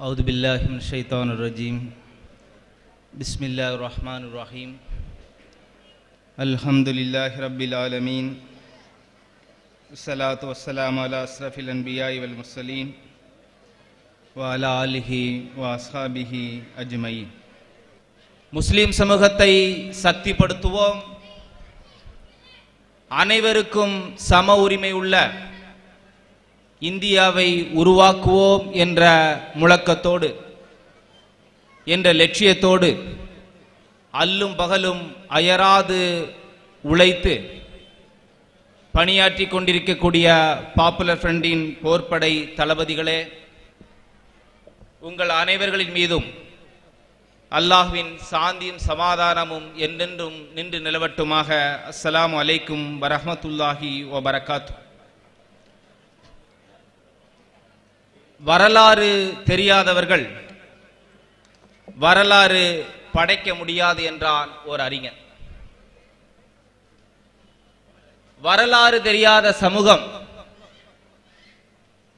أعوذ بالله من الشيطان الرجيم بسم الله الرحمن الرحيم الحمد لله رب العالمين والصلاة والسلام على أشرف الأنبياء والمرسلين وعلى آله وأصحابه أجمعين முஸ்லிம் சமூகத்தை சக்திப்படுத்துவோம் அனைவருக்கும் சம உரிமை உள்ள இந்தியாவை உருவாக்குவோம் என்ற முழக்கத்தோடு என்ற லட்சியத்தோடு அல்லும் பகலும் அயராது உழைத்து பணியாற்றி கொண்டிருக்கக்கூடிய பாப்புலர் ஃப்ரண்டின் போர்ப்படை தளபதிகளே உங்கள் அனைவர்களின் மீதும் அல்லாஹ்வின் சாந்தியும் சமாதானமும் என்றென்றும் நின்று நிலவட்டுமாக. அஸ்லாம் அலைக்கும் வரமத்துல்லாஹி ஓ பரகாத்து வரலாறு தெரியாதவர்கள் வரலாறு படைக்க முடியாது என்றான் ஒரு அறிஞர் வரலாறு தெரியாத சமூகம்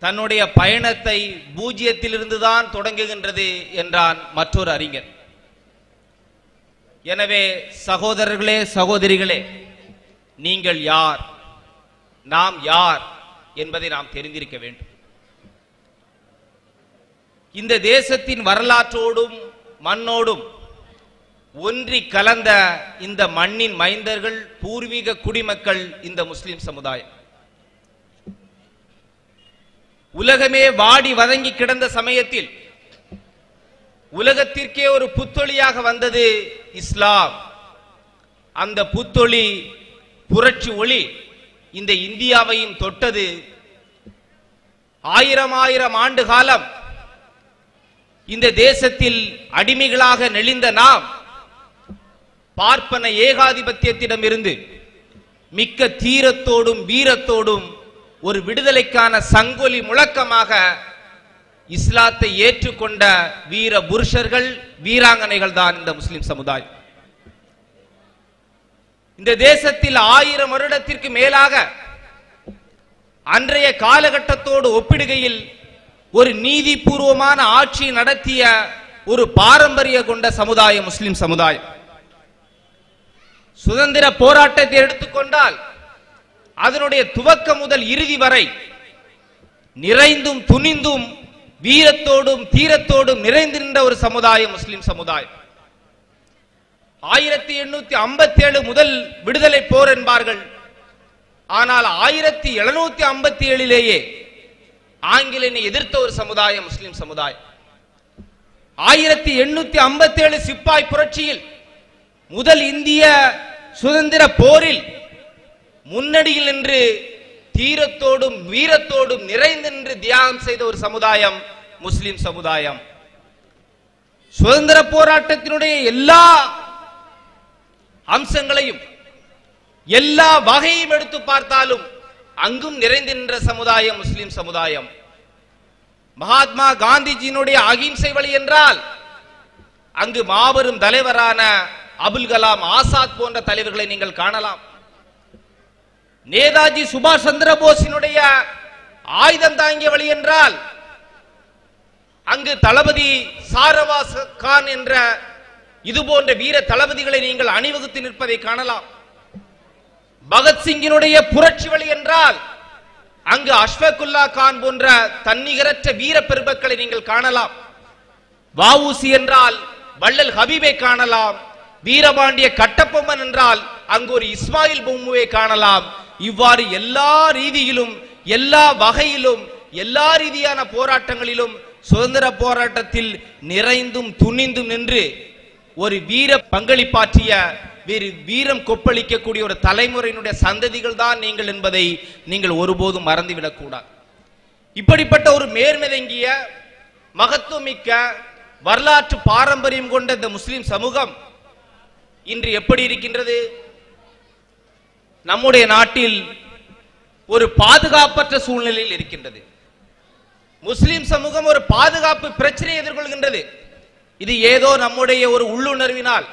தன்னுடைய பயணத்தை பூஜ்ஜியத்திலிருந்து தான் தொடங்குகின்றது என்றான் மற்றொரு அறிஞர் எனவே சகோதரர்களே சகோதரிகளே நீங்கள் யார்? நாம் யார் என்பதை நாம் தெரிந்திருக்க வேண்டும். இந்த தேசத்தின் வரலாற்றோடும் மண்ணோடும் ஒன்றி கலந்த இந்த மண்ணின் மைந்தர்கள் பூர்வீக குடிமக்கள் இந்த முஸ்லிம் சமுதாயம். உலகமே வாடி வதங்கி கிடந்த சமயத்தில் உலகத்திற்கே ஒரு புத்தொழியாக வந்தது இஸ்லாம். அந்த புத்தொளி புரட்சி ஒளி இந்த இந்தியாவையும் தொட்டது. ஆயிரம் ஆயிரம் ஆண்டு காலம் இந்த தேசத்தில் அடிமைகளாக நெளிந்த நாம் பார்ப்பன ஏகாதிபத்தியத்திடமிருந்து மிக்க தீரத்தோடும் வீரத்தோடும் ஒரு விடுதலைக்கான சங்கொலி முழக்கமாக இஸ்லாத்தை ஏற்றுக்கொண்ட வீர புருஷர்கள் வீராங்கனைகள் தான் இந்த முஸ்லிம் சமுதாயம். இந்த தேசத்தில் ஆயிரம் வருடத்திற்கு மேலாக அன்றைய காலகட்டத்தோடு ஒப்பிடுகையில் ஒரு நீதிபூர்வமான ஆட்சி நடத்திய ஒரு பாரம்பரிய கொண்ட சமுதாயம் முஸ்லிம் சமுதாயம். சுதந்திர போராட்டத்தை எடுத்துக்கொண்டால் அதனுடைய துவக்கம் முதல் இறுதி வரை நிறைந்தும் துணிந்தும் வீரத்தோடும் தீரத்தோடும் நிறைந்து நின்ற ஒரு சமுதாயம் முஸ்லிம் சமுதாயம். ஆயிரத்தி எண்ணூத்தி ஐம்பத்தி ஏழு முதல் விடுதலை போர் என்பார்கள். ஆனால் ஆயிரத்தி எழுநூத்தி ஐம்பத்தி ஏழிலேயே ஆங்கிலனை எதிர்த்த ஒரு சமுதாயம் முஸ்லிம் சமுதாயம். ஆயிரத்தி எண்ணூத்தி ஐம்பத்தி ஏழு சிப்பாய் புரட்சியில் முதல் இந்திய சுதந்திர போரில் முன்னணியில் நின்று தீரத்தோடும் வீரத்தோடும் நிறைந்து நின்று தியாகம் செய்த ஒரு சமுதாயம் முஸ்லிம் சமுதாயம். சுதந்திர போராட்டத்தினுடைய எல்லா அம்சங்களையும் எல்லா வகையும் எடுத்து பார்த்தாலும் அங்கும் நிறைந்து நின்ற சமுதாயம் முஸ்லிம் சமுதாயம். மகாத்மா காந்திஜியினுடைய அகிம்சை வழி என்றால் அங்கு மாபெரும் தலைவரான அபுல் கலாம் ஆசாத் போன்ற தலைவர்களை நீங்கள் காணலாம். நேதாஜி சுபாஷ் சந்திர போஸினுடைய ஆயுதம் தாங்கிய வழி என்றால் அங்கு தளபதி சாரவாஸ் கான் என்ற இது போன்ற வீர தளபதிகளை நீங்கள் அணிவகுத்து நிற்பதை காணலாம். பகத்சிங்கினுடைய புரட்சி வழி என்றால் அங்கு அஷ்வகுல்லா கான் போன்ற தன்னிகரற்ற வீர பெருமக்களை நீங்கள் காணலாம். வாவூசி என்றால் வள்ளல் ஹபீபை காணலாம். வீரபாண்டிய கட்டபொம்மன் என்றால் அங்கு ஒரு இஸ்மாயில் பொம்முவை காணலாம். இவ்வாறு எல்லா ரீதியிலும் எல்லா வகையிலும் எல்லா ரீதியான போராட்டங்களிலும் சுதந்திர போராட்டத்தில் நிறைந்தும் துணிந்தும் நின்று ஒரு வீர பங்களிப்பாற்றிய வீரம் கொப்பளிக்கக்கூடிய ஒரு தலைமுறையினுடைய சந்ததிகள் தான் நீங்கள் என்பதை நீங்கள் ஒருபோதும் மறந்துவிடக்கூடாது இப்படிப்பட்ட ஒரு மேர்மிதங்கிய மகத்துவமிக்க வரலாற்று பாரம்பரியம் கொண்ட இந்த முஸ்லிம் சமூகம் இன்று எப்படி இருக்கின்றது? நம்முடைய நாட்டில் ஒரு பாதுகாப்பற்ற சூழ்நிலையில் இருக்கின்றது. முஸ்லிம் சமூகம் ஒரு பாதுகாப்பு பிரச்சனையை எதிர்கொள்கின்றது. இது ஏதோ நம்முடைய ஒரு உள்ளுணர்வினால்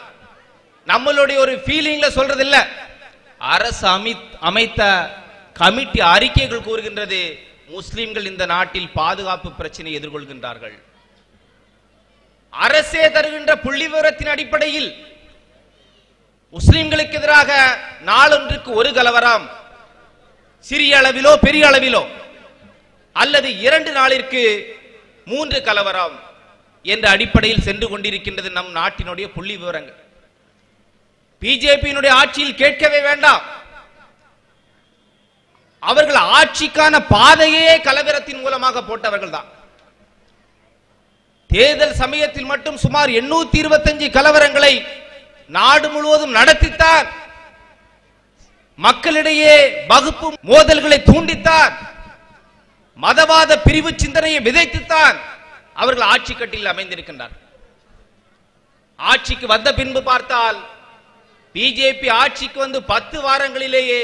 நம்மளுடைய ஒரு ஃபீலிங்ல சொல்றது இல்ல அரசு அமை அமைத்த கமிட்டி அறிக்கைகள் கூறுகின்றது முஸ்லிம்கள் இந்த நாட்டில் பாதுகாப்பு பிரச்சனை எதிர்கொள்கின்றார்கள். அரசே தருகின்ற புள்ளி விவரத்தின் அடிப்படையில் முஸ்லிம்களுக்கு எதிராக நாளொன்றுக்கு ஒரு கலவரம் சிறிய அளவிலோ பெரிய அளவிலோ அல்லது இரண்டு நாளிற்கு மூன்று கலவரம் என்ற அடிப்படையில் சென்று கொண்டிருக்கின்றது நம் நாட்டினுடைய புள்ளி விவரங்கள். பிஜேபியினுடைய ஆட்சியில் கேட்கவே வேண்டாம். அவர்கள் ஆட்சிக்கான பாதையே கலவரத்தின் மூலமாக போட்டவர்கள் தான். தேர்தல் சமயத்தில் மட்டும் சுமார் எண்ணூத்தி இருபத்தஞ்சு கலவரங்களை நாடு முழுவதும் நடத்தித்தார். மக்களிடையே வகுப்பு மோதல்களை தூண்டித்தார். மதவாத பிரிவு சிந்தனையை விதைத்துத்தான் அவர்கள் ஆட்சி கட்டில் அமைந்திருக்கின்றார் ஆட்சிக்கு வந்த பின்பு பார்த்தால் பிஜேபி ஆட்சிக்கு வந்து பத்து வாரங்களிலேயே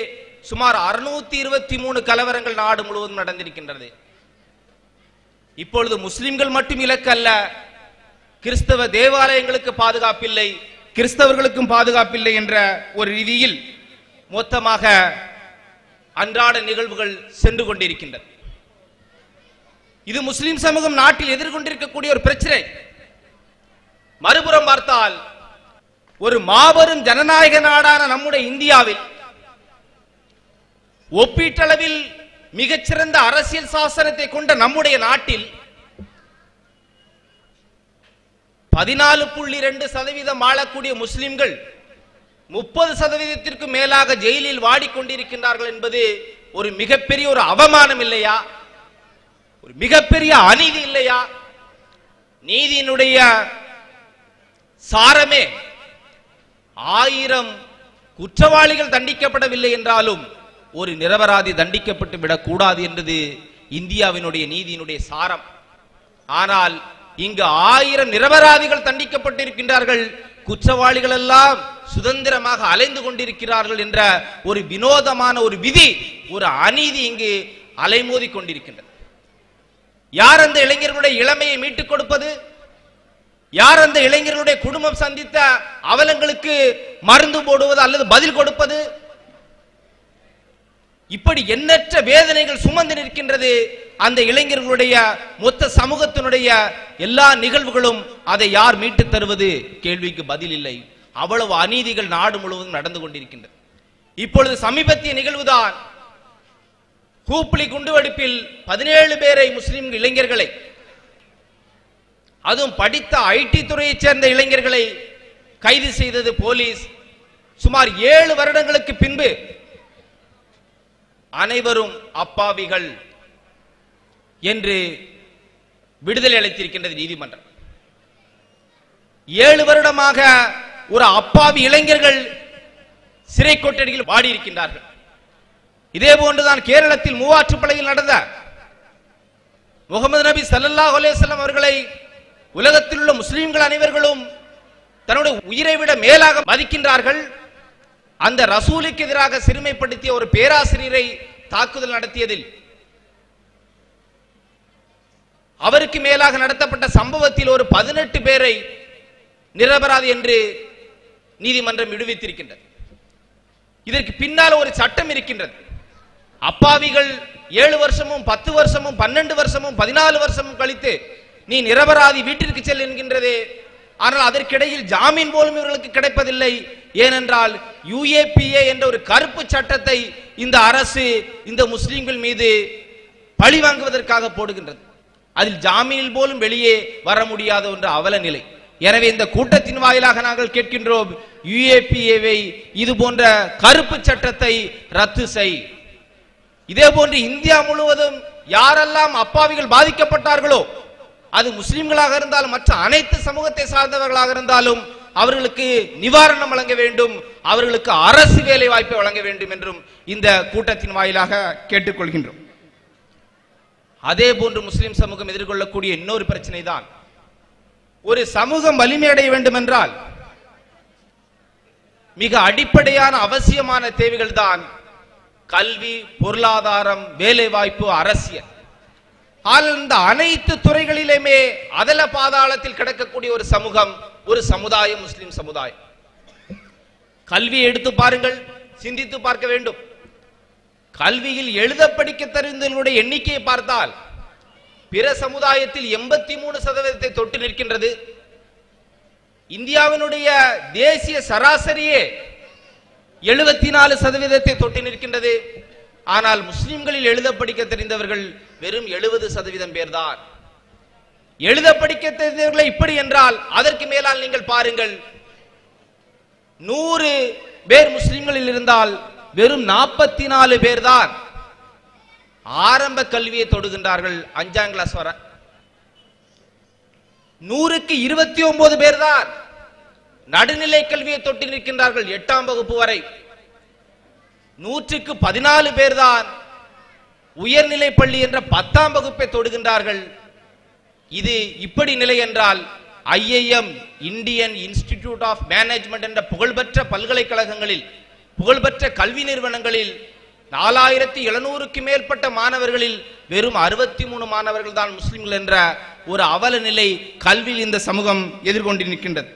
சுமார் அறுநூத்தி இருபத்தி மூணு கலவரங்கள் நாடு முழுவதும் நடந்திருக்கின்றது. இப்பொழுது முஸ்லிம்கள் மட்டும் இலக்கு அல்ல கிறிஸ்தவ தேவாலயங்களுக்கு பாதுகாப்பில்லை கிறிஸ்தவர்களுக்கும் பாதுகாப்பில்லை என்ற ஒரு ரீதியில் மொத்தமாக அன்றாட நிகழ்வுகள் சென்று கொண்டிருக்கின்றன இது முஸ்லிம் சமூகம் நாட்டில் எதிர்கொண்டிருக்கக்கூடிய ஒரு பிரச்சனை. மறுபுறம் பார்த்தால் ஒரு மாபெரும் ஜனநாயக நாடான நம்முடைய இந்தியாவில் ஒப்பீட்டளவில் மிகச்சிறந்த அரசியல் சாசனத்தை கொண்ட நம்முடைய நாட்டில் பதினாலு புள்ளி ரெண்டு சதவீதம் வாழக்கூடிய முஸ்லிம்கள் முப்பது சதவீதத்திற்கு மேலாக ஜெயிலில் வாடிக்கொண்டிருக்கின்றார்கள் என்பது ஒரு மிகப்பெரிய ஒரு அவமானம் இல்லையா? ஒரு மிகப்பெரிய அநீதி இல்லையா? நீதியினுடைய சாரமே ஆயிரம் குற்றவாளிகள் தண்டிக்கப்படவில்லை என்றாலும் ஒரு நிரபராதி தண்டிக்கப்பட்டு விடக்கூடாது என்பது இந்தியாவினுடைய நீதியினுடைய சாரம். ஆனால் இங்கு ஆயிரம் நிரபராதிகள் தண்டிக்கப்பட்டிருக்கின்றார்கள். குற்றவாளிகள் எல்லாம் சுதந்திரமாக அலைந்து கொண்டிருக்கிறார்கள் என்ற ஒரு வினோதமான ஒரு விதி ஒரு அநீதி இங்கு அலைமோதி கொண்டிருக்கின்றது. யார் அந்த இளைஞர்களுடைய இளமையை மீட்டுக் கொடுப்பது? யார் அந்த இளைஞர்களுடைய குடும்பம் சந்தித்த அவலங்களுக்கு மருந்து போடுவது அல்லது பதில் கொடுப்பது? இப்படி எண்ணற்ற வேதனைகள் சுமந்து நிற்கின்றது அந்த இளைஞர்களுடைய மொத்த சமூகத்தினுடைய எல்லா நிகழ்வுகளும் அதை யார் மீட்டுத் தருவது? கேள்விக்கு பதில் இல்லை. அவ்வளவு அநீதிகள் நாடு முழுவதும் நடந்து கொண்டிருக்கின்றது. இப்பொழுது சமீபத்திய நிகழ்வுதான். கூப்பிளி குண்டுவெடிப்பில் பதினேழு பேரை முஸ்லிம் இளைஞர்களை அதுவும் படித்த ஐடி துறையைச் சேர்ந்த இளைஞர்களை கைது செய்தது போலீஸ். சுமார் ஏழு வருடங்களுக்கு பின்பு அனைவரும் அப்பாவிகள் என்று விடுதலை அளித்திருக்கின்றது நீதிமன்றம். ஏழு வருடமாக ஒரு அப்பாவி இளைஞர்கள் சிறை கொட்டடியில் வாடி இருக்கின்றார்கள் இதே போன்றுதான் கேரளத்தில் மூவாற்றுப்படையில் நடந்த முகமது நபி சல்லா அலேசல்லம் அவர்களை உலகத்தில் உள்ள முஸ்லிம்கள் அனைவர்களும் தன்னுடைய உயிரை விட மேலாக மதிக்கின்றார்கள். அந்த ரசூலுக்கு எதிராக சிறுமைப்படுத்திய ஒரு பேராசிரியரை தாக்குதல் நடத்தியதில் அவருக்கு மேலாக நடத்தப்பட்ட சம்பவத்தில் ஒரு பதினெட்டு பேரை நிரபராதி என்று நீதிமன்றம் விடுவித்திருக்கின்றது. இதற்கு பின்னால் ஒரு சட்டம் இருக்கின்றது. அப்பாவிகள் ஏழு வருஷமும் பத்து வருஷமும் பன்னெண்டு வருஷமும் பதினாலு வருஷமும் கழித்து நீ நிரபராதி வீட்டிற்கு செல் என்கின்றதே. ஆனால் அதற்கிடையில் ஜாமீன் போலும் இவர்களுக்கு கிடைப்பதில்லை. ஏனென்றால் யுஏபிஏ என்ற ஒரு கருப்பு சட்டத்தை இந்த அரசு இந்த முஸ்லிம்கள் மீது பழி வாங்குவதற்காக போடுகின்றது. அதில் ஜாமீனில் போலும் வெளியே வர முடியாத ஒன்று அவல நிலை. எனவே இந்த கூட்டத்தின் வாயிலாக நாங்கள் கேட்கின்றோம் யுஏபிஏவை இது போன்ற கருப்பு சட்டத்தை ரத்து செய். இதே போன்று இந்தியா முழுவதும் யாரெல்லாம் அப்பாவிகள் பாதிக்கப்பட்டார்களோ அது முஸ்லிம்களாக இருந்தாலும் மற்ற அனைத்து சமூகத்தை சார்ந்தவர்களாக இருந்தாலும் அவர்களுக்கு நிவாரணம் வழங்க வேண்டும் அவர்களுக்கு அரசு வேலை வாய்ப்பை வழங்க வேண்டும் என்றும் இந்த கூட்டத்தின் வாயிலாக கேட்டுக்கொள்கின்றோம். அதே போன்று முஸ்லிம் சமூகம் எதிர்கொள்ளக்கூடிய இன்னொரு பிரச்சனை தான் ஒரு சமூகம் வலிமையடைய வேண்டும் என்றால் மிக அடிப்படையான அவசியமான தேவைகள் தான் கல்வி பொருளாதாரம் வேலைவாய்ப்பு அரசியல். ஆனால் இந்த அனைத்து துறைகளிலுமே அதல பாதாளத்தில் கிடக்கக்கூடிய ஒரு சமூகம் ஒரு சமுதாயம் முஸ்லிம் சமுதாயம். கல்வியை எடுத்து பாருங்கள் சிந்தித்து பார்க்க வேண்டும். கல்வியில் எழுத படிக்க தெரிந்தவர்களுடைய எண்ணிக்கையை பார்த்தால் பிற சமுதாயத்தில் எண்பத்தி மூணு சதவீதத்தை தொட்டு நிற்கின்றது. இந்தியாவினுடைய தேசிய சராசரியே எழுபத்தி நாலு சதவீதத்தை தொட்டு நிற்கின்றது. ஆனால் முஸ்லிம்களில் எழுத படிக்க தெரிந்தவர்கள் வெறும் எழுபது சதவீதம் பேர்தான். எழுத படிக்க தெரிந்தவர்களை இப்படி என்றால் அதற்கு மேலால் நீங்கள் பாருங்கள் நூறு பேர் முஸ்லிம்களில் இருந்தால் வெறும் நாற்பத்தி நாலு பேர் தான் ஆரம்ப கல்வியை தொடுகின்றார்கள் அஞ்சாம் கிளாஸ் வர. நூறுக்கு இருபத்தி ஒன்பது பேர் தான் நடுநிலை கல்வியை தொட்டு நிற்கின்றார்கள் எட்டாம் வகுப்பு வரை. நூற்றுக்கு பதினாலு பேர் தான் உயர்நிலை பள்ளி என்ற பத்தாம் வகுப்பை தொடுகின்றார்கள். இது இப்படி நிலை என்றால் IIM Indian institute of management என்ற புகழ்பெற்ற பல்கலைக்கழகங்களில் புகழ்பெற்ற கல்வி நிறுவனங்களில் நாலாயிரத்தி எழுநூறுக்கு மேற்பட்ட மாணவர்களில் வெறும் அறுபத்தி மூணு மாணவர்கள் தான் முஸ்லிம்கள் என்ற ஒரு அவல நிலை கல்வியில் இந்த சமூகம் எதிர்கொண்டு நிற்கின்றது.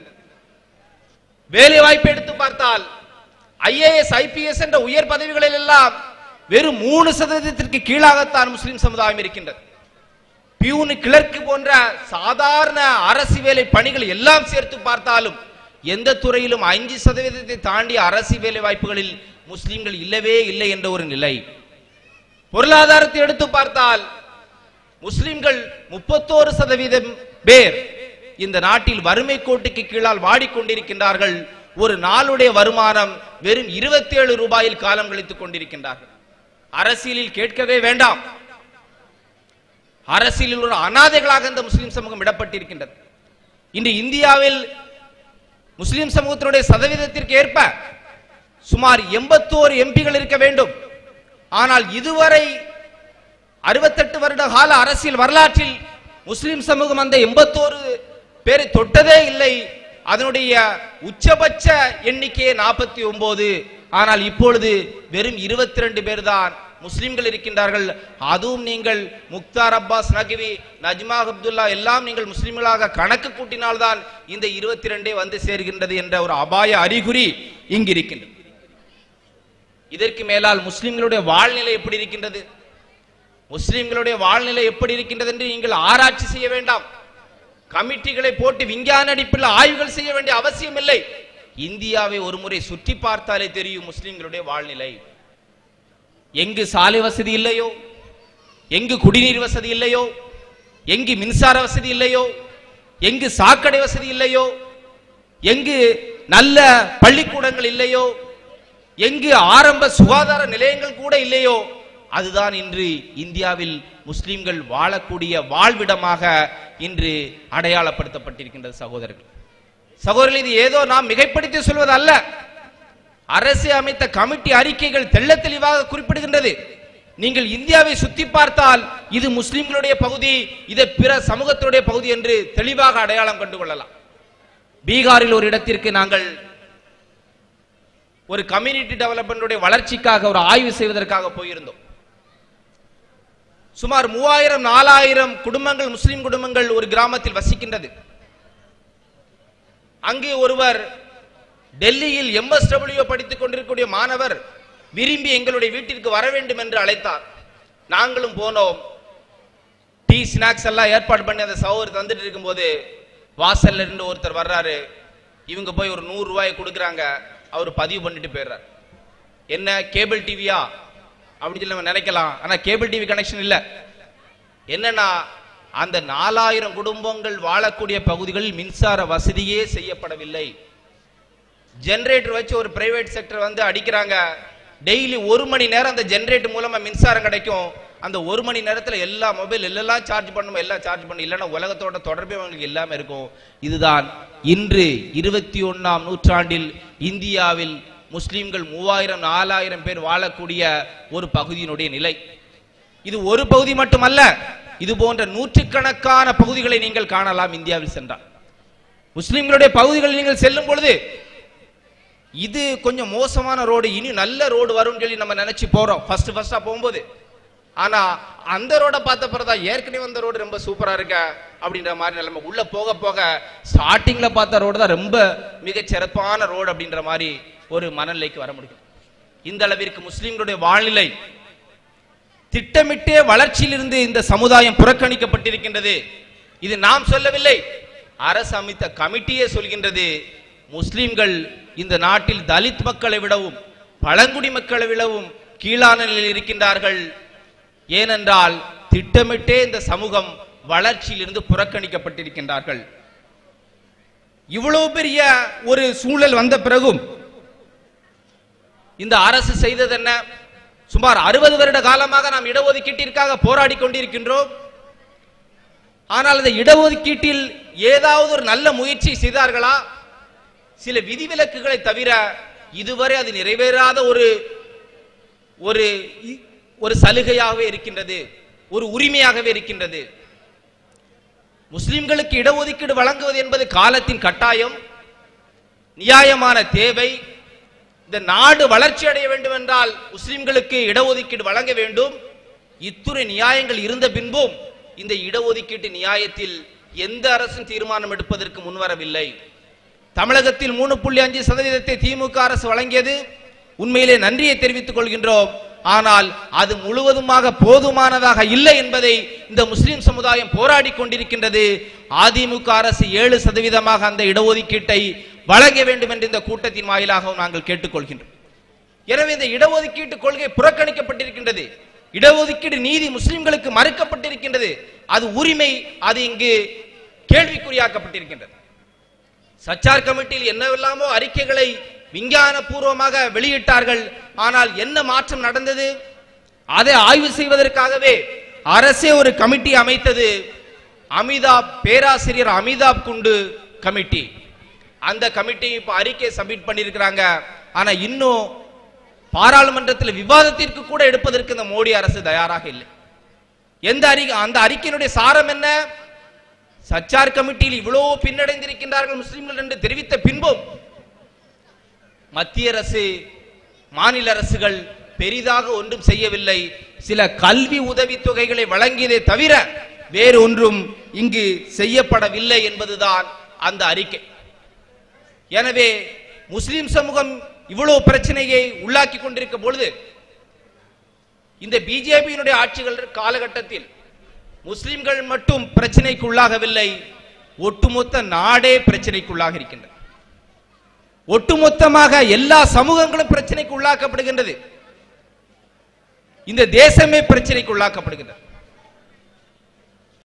வேலை வாய்ப்பை எடுத்து பார்த்தால் ஐஏஎஸ் ஐபிஎஸ் என்ற உயர் பதவிகளில் எல்லாம் வெறும் மூணு சதவீதத்திற்கு கீழாகத்தான் முஸ்லிம் சமுதாயம் இருக்கின்றது. பியூனு கிளர்க்கு போன்ற சாதாரண அரசு வேலை பணிகள் எல்லாம் சேர்த்து பார்த்தாலும் எந்த துறையிலும் அஞ்சு சதவீதத்தை தாண்டிய அரசு வேலை வாய்ப்புகளில் முஸ்லிம்கள் இல்லவே இல்லை என்ற ஒரு நிலை. பொருளாதாரத்தை எடுத்து பார்த்தால் முஸ்லிம்கள் முப்பத்தோரு சதவீதம் பேர் இந்த நாட்டில் வறுமை கோட்டுக்கு கீழால் வாடிக்கொண்டிருக்கின்றார்கள். ஒரு நாளுடைய வருமானம் வெறும் இருபத்தி ஏழு ரூபாயில் காலம் கழித்துக் கொண்டிருக்கின்றார்கள். அரசியலில் கேட்கவே வேண்டாம். அரசியலில் ஒரு அனாதைகளாக இந்த முஸ்லிம் சமூகம் இடப்பட்டிருக்கின்றது. இன்று இந்தியாவில் முஸ்லிம் சமூகத்தினுடைய சதவீதத்திற்கு ஏற்ப சுமார் எண்பத்தோரு எம்பிகள் இருக்க வேண்டும். ஆனால் இதுவரை அறுபத்தெட்டு வருட கால அரசியல் வரலாற்றில் முஸ்லிம் சமூகம் அந்த எண்பத்தோரு பேரை தொட்டதே இல்லை. அதனுடைய உச்சபட்ச எண்ணிக்கையே நாற்பத்தி ஒன்பது ஆனால் இப்பொழுது வெறும் இருபத்தி ரெண்டு பேர் தான் முஸ்லிம்கள் இருக்கின்றார்கள். அதுவும் நீங்கள் முக்தார் அப்பாஸ் நகவி நஜ்மா அப்துல்லா எல்லாம் நீங்கள் முஸ்லிம்களாக கணக்கு கூட்டினால்தான் இந்த இருபத்தி ரெண்டே வந்து சேர்கின்றது என்ற ஒரு அபாய அறிகுறி இங்கு இருக்கின்றது இதற்கு மேலால் முஸ்லிம்களுடைய வாழ்நிலை எப்படி இருக்கின்றது? முஸ்லிம்களுடைய வாழ்நிலை எப்படி இருக்கின்றது என்று நீங்கள் ஆராய்ச்சி செய்ய வேண்டாம். கமிட்டிகளை போட்டு விஞ்ஞான அடிப்பில் ஆய்வுகள் செய்ய வேண்டிய அவசியம் இல்லை இந்தியாவை ஒரு முறை சுற்றி பார்த்தாலே தெரியும் முஸ்லிம்களுடைய வாழ்நிலை. எங்கு சாலை வசதி இல்லையோ? எங்கு குடிநீர் வசதி இல்லையோ? எங்கு மின்சார வசதி இல்லையோ? எங்கு சாக்கடை வசதி இல்லையோ? எங்கு நல்ல பள்ளிக்கூடங்கள் இல்லையோ? எங்கு ஆரம்ப சுகாதார நிலையங்கள் கூட இல்லையோ? அதுதான் இன்று இந்தியாவில் முஸ்லிம்கள் வாழக்கூடிய வாழ்விடமாக இன்று அடையாளப்படுத்தப்பட்டிருக்கின்றது சகோதரர்கள். சகோதரர்கள் இது ஏதோ நாம் மிகைப்படுத்தி சொல்வது அல்ல அரசு அமைத்த கமிட்டி அறிக்கைகள் தெள்ள தெளிவாக குறிப்பிடுகின்றது. நீங்கள் இந்தியாவை சுத்தி பார்த்தால் இது முஸ்லிம்களுடைய பகுதி இது பிற சமூகத்தினுடைய பகுதி என்று தெளிவாக அடையாளம் கண்டு கொள்ளலாம். பீகாரில் ஒரு இடத்திற்கு நாங்கள் ஒரு கம்யூனிட்டி டெவலப்மெண்ட் வளர்ச்சிக்காக ஒரு ஆய்வு செய்வதற்காக போயிருந்தோம். சுமார் மூவாயிரம் நாலாயிரம் குடும்பங்கள் முஸ்லிம் குடும்பங்கள் ஒரு கிராமத்தில் வசிக்கின்றது. அங்கே ஒருவர் டெல்லியில் எம்எஸ்டபிள்யூ படித்துக் கொண்டிருக்கக்கூடிய மாணவர் விரும்பி எங்களுடைய வீட்டிற்கு வர வேண்டும் என்று அழைத்தார். நாங்களும் போனோம். டீ ஸ்நாக்ஸ் எல்லாம் ஏற்பாடு பண்ணி அந்த சகோதரர் தந்துட்டு இருக்கும்போது வாசல்ல இருந்து ஒருத்தர் வர்றாரு. இவங்க போய் ஒரு நூறு ரூபாய் கொடுக்குறாங்க. அவர் பதிவு பண்ணிட்டு போயிடுறார். என்ன கேபிள் டிவியா அப்படின்னு சொல்லி நம்ம நினைக்கலாம். ஆனா கேபிள் டிவி கனெக்ஷன் இல்லை. என்னன்னா அந்த நாலாயிரம் குடும்பங்கள் வாழக்கூடிய பகுதிகளில் மின்சார வசதியே செய்யப்படவில்லை. ஜெனரேட்டர் வச்சு ஒரு பிரைவேட் செக்டர் வந்து அடிக்கிறாங்க. டெய்லி ஒரு மணி நேரம் அந்த ஜெனரேட்டர் மூலமா மின்சாரம் கிடைக்கும். அந்த ஒரு மணி நேரத்தில் எல்லா மொபைல் எல்லாம் சார்ஜ் பண்ணணும் எல்லாம் சார்ஜ் பண்ணும். இல்லைன்னா உலகத்தோட தொடர்பே அவங்களுக்கு எல்லாமே இருக்கும். இதுதான் இன்று இருபத்தி ஒன்றாம் நூற்றாண்டில் இந்தியாவில் முஸ்லீம்கள் மூவாயிரம் நாலாயிரம் பேர் வாழக்கூடிய ஒரு பகுதியினுடைய நிலை. இது ஒரு பகுதி மட்டுமல்ல. இது போன்ற நூற்றுக்கணக்கான பகுதிகளை நீங்கள் காணலாம் இந்தியாவில் சென்றால். முஸ்லிம்களுடைய பகுதிகளில் நீங்கள் செல்லும் பொழுது இது கொஞ்சம் மோசமான ரோடு இனி நல்ல ரோடு வரும்னு சொல்லி நம்ம நினைச்சு போறோம். ஃபர்ஸ்ட் ஃபர்ஸ்டா போகும்போது. ஆனா அந்த ரோட பார்த்த பிறதா ஏற்கனவே வந்த ரோடு ரொம்ப சூப்பரா இருக்க அப்படின்ற மாதிரி நிலைமை. உள்ள போக போக ஸ்டார்டிங்ல பார்த்த ரோடு தான் ரொம்ப மிக சிறப்பான ரோடு அப்படின்ற மாதிரி ஒரு மனநிலைக்கு வர முடியும். இந்த அளவிற்கு முஸ்லிம்களுடைய வாழ்நிலை திட்டமிட்டே வளர்ச்சியிலிருந்து இந்த சமுதாயம் புறக்கணிக்கப்பட்டிருக்கின்றது. இது நாம் சொல்லவில்லை. அரசு அமைத்த கமிட்டியே சொல்கின்றது முஸ்லிம்கள் இந்த நாட்டில் தலித் மக்களை விடவும் பழங்குடி மக்களை விடவும் கீழான நிலையில் இருக்கின்றார்கள். ஏனென்றால் திட்டமிட்டே இந்த சமூகம் வளர்ச்சியிலிருந்து புறக்கணிக்கப்பட்டிருக்கின்றார்கள். இவ்வளவு பெரிய ஒரு சூழல் வந்த பிறகும் இந்த அரசு செய்தது என்ன? சுமார் அறுபது வருட காலமாக நாம் இடஒதுக்கீட்டிற்காக போராடி கொண்டிருக்கின்றோம். ஆனால் அந்த இடஒதுக்கீட்டில் ஏதாவது ஒரு நல்ல முயற்சி செய்தார்களா? சில விதிவிலக்குகளை தவிர இதுவரை அது நிறைவேறாத ஒரு ஒரு இ- ஒரு சலுகையாகவே இருக்கின்றது ஒரு உரிமையாகவே இருக்கின்றது. முஸ்லிம்களுக்கு இடஒதுக்கீடு வழங்குவது என்பது காலத்தின் கட்டாயம் நியாயமான தேவை. இந்த நாடு வளர்ச்சி அடைய வேண்டும் என்றால் முஸ்லிம்களுக்கு இடஒதுக்கீடு வழங்க வேண்டும். இத்துறை நியாயங்கள் இருந்த பின்பும் இந்த இடஒதுக்கீட்டு நியாயத்தில் எந்த அரசும் தீர்மானம் எடுப்பதற்கு முன்வரவில்லை. தமிழகத்தில் மூணு புள்ளி அஞ்சு சதவீதத்தை திமுக அரசு வழங்கியது. உண்மையிலே நன்றியை தெரிவித்துக் கொள்கின்றோம். ஆனால் அது முழுவதுமாக போதுமானதாக இல்லை என்பதை இந்த முஸ்லிம் சமுதாயம் போராடி கொண்டிருக்கின்றது. அதிமுக அரசு ஏழு சதவீதமாக அந்த இடஒதுக்கீட்டை வழங்க வேண்டும் என்று இந்த கூட்டத்தின் வாயிலாகவும் நாங்கள் கேட்டுக்கொள்கின்றோம். எனவே இந்த இடஒதுக்கீட்டு கொள்கை புறக்கணிக்கப்பட்டிருக்கின்றது. இடஒதுக்கீடு நீதி முஸ்லிம்களுக்கு மறுக்கப்பட்டிருக்கின்றது. அது உரிமை அது இங்கு கேள்விக்குறியாக்கப்பட்டிருக்கின்றது. சச்சார் கமிட்டியில் என்னவெல்லாமோ அறிக்கைகளை விஞ்ஞான பூர்வமாக வெளியிட்டார்கள். ஆனால் என்ன மாற்றம் நடந்தது? அதை ஆய்வு செய்வதற்காகவே அரசே ஒரு கமிட்டி அமைத்தது. அமிதாப் பேராசிரியர் அமிதாப் குண்டு கமிட்டி. அந்த கமிட்டி இப்ப அறிக்கை சப்மிட் பண்ணியிருக்கிறாங்க. ஆனா இன்னும் பாராளுமன்றத்தில் விவாதத்திற்கு கூட எடுப்பதற்கு இந்த மோடி அரசு தயாராக இல்லை. எந்த அறிக்கை அந்த அறிக்கையினுடைய சாரம் என்ன? சச்சார் கமிட்டியில் இவ்வளவு பின்னடைந்திருக்கின்றார்கள் முஸ்லிம்கள் என்று தெரிவித்த பின்பும் மத்திய அரசு மாநில அரசுகள் பெரிதாக ஒன்றும் செய்யவில்லை. சில கல்வி உதவி தொகைகளை வழங்கியதை தவிர வேறு ஒன்றும் இங்கு செய்யப்படவில்லை என்பதுதான் அந்த அறிக்கை. எனவே முஸ்லிம் சமூகம் இவ்வளவு பிரச்சனையை உள்ளாக்கி கொண்டிருக்க பொழுது இந்த பிஜேபியினுடைய ஆட்சிகள் காலகட்டத்தில் முஸ்லிம்கள் மட்டும் பிரச்சனைக்கு உள்ளாகவில்லை ஒட்டுமொத்த நாடே பிரச்சனைக்குள்ளாக இருக்கின்றது. ஒட்டுமொத்தமாக எல்லா சமூகங்களும் பிரச்சனைக்கு உள்ளாக்கப்படுகின்றது. இந்த தேசமே பிரச்சனைக்கு உள்ளாக்கப்படுகின்றது.